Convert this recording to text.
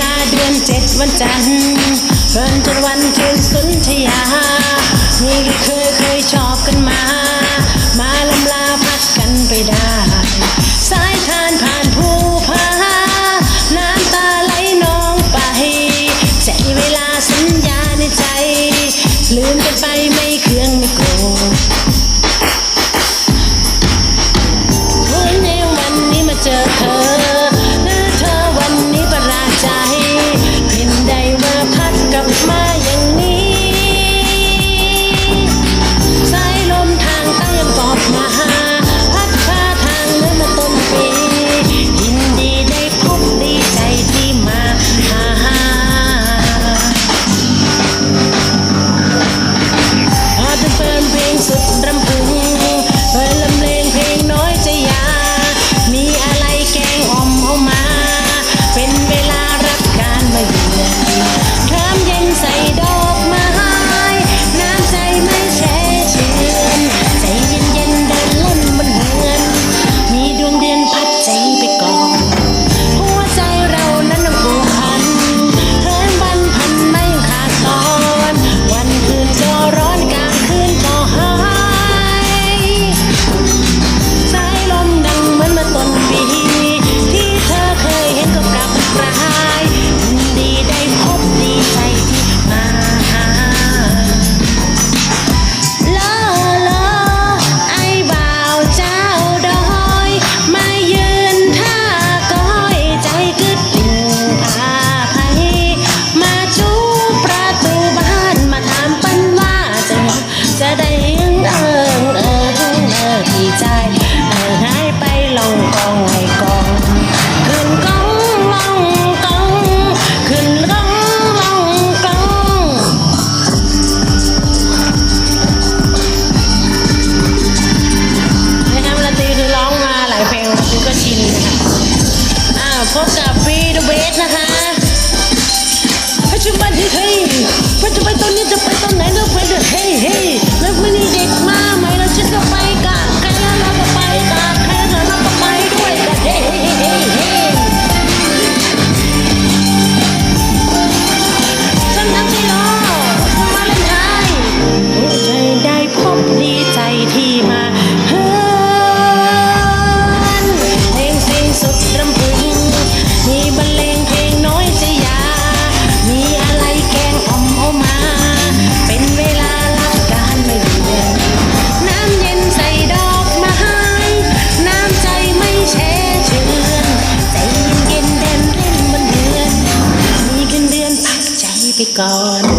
กาเดือนเจ็ดวันจันทร์เพลินจนวันคืนสุนทยา นี่ก็เคยเคยชอบกันมา มาลำลาพักกันไปได้ สายทานผ่านภูผาน้ำตาไหลนองไปใจเวลาสัญญาในใจ ลืมกันไปไม่เคืองไม่โกรธวันนี้มาเจอเธอ my pain. God.